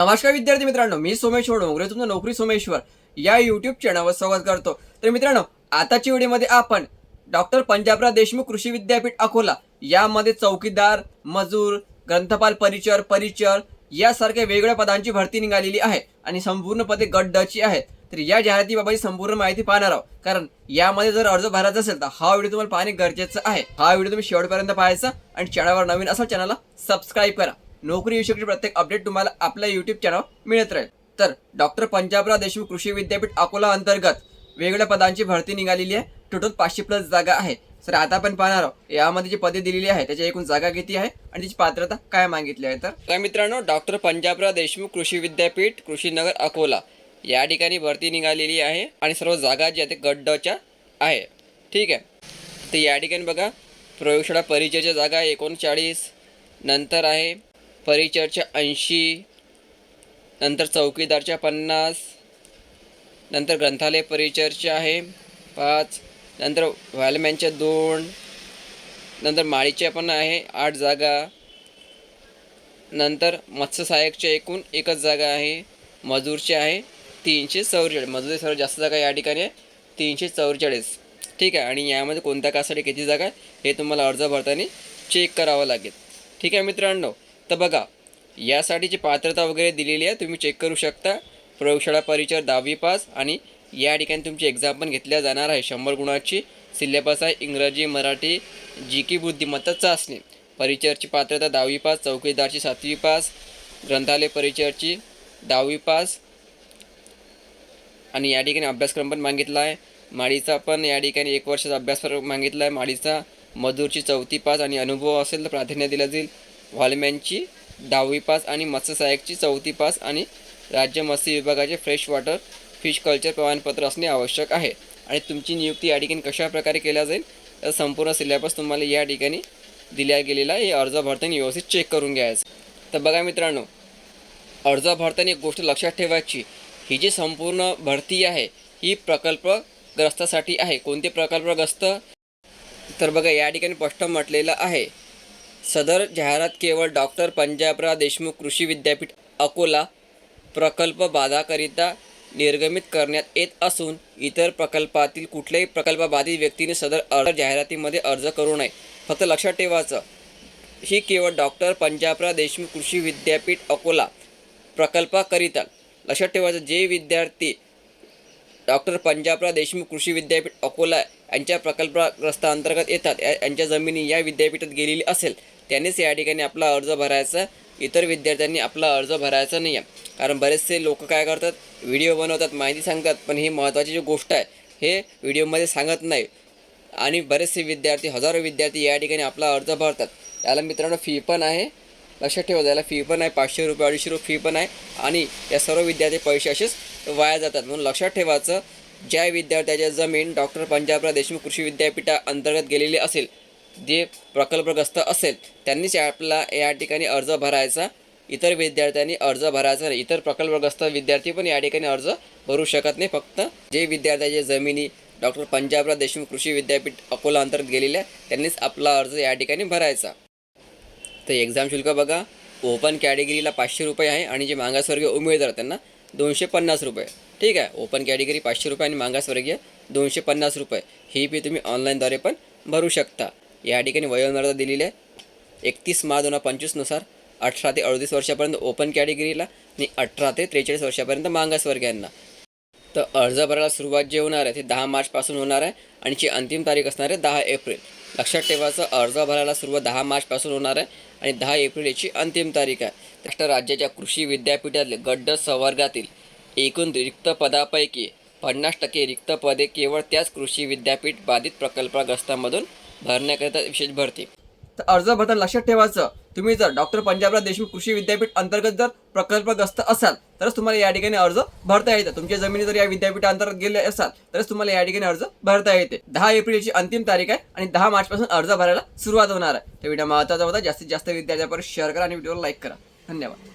नमस्कार विद्यार्थी मित्रांनो मी सोमेश्वर डोंगरे तुमचं नोकरी सोमेश्वर या युट्यूब चॅनलवर स्वागत करतो. तर मित्रांनो आताच्या व्हिडिओमध्ये आपण डॉक्टर पंजाबराव देशमुख कृषी विद्यापीठ अकोला यामध्ये चौकीदार मजूर ग्रंथपाल परिचर परिचर यासारख्या वेगवेगळ्या पदांची भरती निघालेली आहे आणि संपूर्ण पदे गड्डाची आहेत. तर या जाहिरातीबाबत संपूर्ण माहिती पाहणार आहोत. कारण यामध्ये जर अर्ज भरायचा असेल तर हा व्हिडिओ तुम्हाला पाहणे गरजेचं आहे. हा व्हिडिओ तुम्ही शेवटपर्यंत पाहायचा आणि चॅनलवर नवीन असाल चॅनलला सबस्क्राईब करा. नोकरी विषयी प्रत्येक अपडेट तुम्हाला आपल्या युट्यूब चॅनल मिळत राहील. तर डॉक्टर पंजाबराव देशमुख कृषी विद्यापीठ अकोला अंतर्गत वेगवेगळ्या पदांची भरती निघालेली आहे. टोटल पाचशे प्लस जागा आहे. सर आता आपण पाहणार आहोत. यामध्ये जी पदे दिलेली आहे त्याच्या एकूण जागा किती आहे आणि त्याची पात्रता काय मागितली आहे तर? काय मित्रांनो डॉक्टर पंजाबराव देशमुख कृषी विद्यापीठ कृषीनगर अकोला या ठिकाणी भरती निघालेली आहे आणि सर्व जागा जी आहे ते गड्डच्या आहे. ठीक आहे? तर या ठिकाणी बघा प्रयोगशाळा परिचयाच्या जागा एकोणचाळीस नंतर आहे. परिचरच्या ऐंशी नंतर चौकीदारच्या पन्नास नंतर ग्रंथालय परिचरचे आहे पाच नंतर व्हॅलमॅनच्या दोन नंतर माळीच्या पण आहे आठ जागा नंतर मत्स्यसहायकच्या एकूण एकच जागा आहे मजूरची आहे तीनशे चौवेचाळीस मजूर सर्वात जास्त जागा या ठिकाणी आहे तीनशे चौवेचाळीस. ठीक आहे आणि यामध्ये कोणत्या कासाठी किती जागा आहे हे तुम्हाला अर्ज भरताना चेक करावं लागेल. ठीक आहे मित्रांनो तर बघा यासाठीची पात्रता वगैरे दिलेली आहे तुम्ही चेक करू शकता. प्रयोगशाळा परिचय दहावी पास आणि या ठिकाणी तुमची एक्झाम पण घेतल्या जाणार आहे शंभर गुणाची. सिलेबस आहे इंग्रजी मराठी जी की बुद्धिमत्ता चाचणी परिचयची पात्रता दहावी पास चौकीदारची सातवी पास ग्रंथालय परिचयची दहावी पास. आणि या ठिकाणी अभ्यासक्रम पण मागितला आहे. माडीचा पण या ठिकाणी एक वर्षाचा अभ्यासक्रम मागितला आहे. माडीचा मजूरची चौथी पास आणि अनुभव असेल तर प्राधान्य दिलं जाईल. व्हॉलमॅनची दहावी पास आणि मत्स्यसहाय्यकची चौथी पास आणि राज्य मत्स्य विभागाचे फ्रेश वॉटर फिश कल्चर प्रमाणपत्र असणे आवश्यक आहे. आणि तुमची नियुक्ती या ठिकाणी कशा प्रकारे केल्या जाईल तर संपूर्ण सिलेबस तुम्हाला या ठिकाणी दिल्या गेलेला हे अर्ज भरताना व्यवस्थित चेक करून घ्यायचं. तर बघा मित्रांनो अर्ज भरताना एक गोष्ट लक्षात ठेवायची ही जी संपूर्ण भरती आहे ही प्रकल्पग्रस्तासाठी आहे. कोणते प्रकल्पग्रस्त? तर बघा या ठिकाणी स्पष्ट म्हटलेलं आहे सदर जाहिरात केवळ डॉक्टर पंजाबराव देशमुख कृषी विद्यापीठ अकोला प्रकल्प बाधाकरिता निर्गमित करण्यात येत असून इतर प्रकल्पातील कुठल्याही प्रकल्पबाधित व्यक्तीने सदर अर्ज जाहिरातीमध्ये अर्ज करू नये. फक्त लक्षात ठेवायचं ही केवळ डॉक्टर पंजाबराव देशमुख कृषी विद्यापीठ अकोला प्रकल्पाकरिता. लक्षात ठेवायचं जे विद्यार्थी डॉक्टर पंजाबराव देशमुख कृषी विद्यापीठ अकोला यांच्या प्रकल्पग्रस्ताअंतर्गत येतात या- यांच्या जमिनी या विद्यापीठात गेलेली असेल त्यांनीच या ठिकाणी आपला अर्ज भरायचा. इतर विद्यार्थ्यांनी आपला अर्ज भरायचा नाही आहे कारण बरेचसे लोक काय करतात व्हिडिओ बनवतात माहिती सांगतात पण ही महत्त्वाची जी गोष्ट आहे हे व्हिडिओमध्ये सांगत नाही. आणि बरेचसे विद्यार्थी हजारो विद्यार्थी या ठिकाणी आपला अर्ज भरतात. याला मित्रांनो फी पण आहे. लक्षात ठेवा याला फी पण आहे पाचशे रुपये अडीचशे रुपये फी पण आहे. आणि या सर्व विद्यार्थी पैसे असेच वाया जातात. म्हणून लक्षात ठेवायचं ज्या विद्यार्थ्याच्या जमीन डॉक्टर पंजाबराव देशमुख कृषी विद्यापीठा अंतर्गत गेलेली असेल जे प्रकल्पग्रस्त असेल त्यांनीच आपला या ठिकाणी अर्ज भरायचा. इतर विद्यार्थ्यांनी अर्ज भरायचा नाही. इतर प्रकल्पग्रस्त विद्यार्थी पण या ठिकाणी अर्ज भरू शकत नाही. फक्त जे विद्यार्थ्याच्या जमिनी डॉक्टर पंजाबराव देशमुख कृषी विद्यापीठ अकोला अंतर्गत गेलेल्या त्यांनीच आपला अर्ज या ठिकाणी भरायचा. तर एक्झाम शुल्क बघा. ओपन कॅटेगरीला पाचशे रुपये आहे आणि जे मागासवर्गीय उमेदवार त्यांना दोनशे पन्नास रुपये. ठीक आहे? ओपन कॅटेगरी पाचशे रुपये आणि मागासवर्गीय दोनशे पन्नास रुपये. ही फी तुम्ही ऑनलाईनद्वारे पण भरू शकता. या ठिकाणी वयोमर्यादा दिलेली आहे. एकतीस मार्च दोन हजार पंचवीसनुसार अठरा ते अडतीस वर्षापर्यंत ओपन कॅटेगरीला आणि अठरा ते त्रेचाळीस वर्षापर्यंत मागासवर्गीयांना तर अर्ज भरायला सुरुवात जे होणार आहे ते दहा मार्चपासून होणार आहे आणि जी अंतिम तारीख असणार आहे दहा एप्रिल. लक्षात ठेवायचं अर्ज भरायला सुरुवात दहा मार्चपासून होणार आहे आणि दहा एप्रिल याची अंतिम तारीख आहे. महाराष्ट्र राज्याच्या कृषी विद्यापीठातले गड्ड संवर्गातील एकूण रिक्त पदापैकी पन्नास टक्के रिक्त पदे केवळ त्याच कृषी विद्यापीठ बाधित प्रकल्पग्रस्तांमधून भरण्याकरिता विशेष भरती. तर अर्ज भरताना लक्षात ठेवायचं तुम्ही जर डॉक्टर पंजाबराव देशमुख कृषी विद्यापीठ अंतर्गत जर प्रकल्पग्रस्त असाल तरच तुम्हाला या ठिकाणी अर्ज भरता येतं तुमच्या जमिनी जर या विद्यापीठांतर्गत गेले असाल तरच तुम्हाला या ठिकाणी अर्ज भरता येते. दहा एप्रिलची अंतिम तारीख आहे आणि दहा मार्चपासून अर्ज भरायला सुरुवात होणार आहे. तर व्हिडिओ महत्त्वाचा होता. जास्तीत जास्त विद्यार्थ्यांपर्यंत शेअर करा आणि व्हिडिओला लाईक करा. धन्यवाद.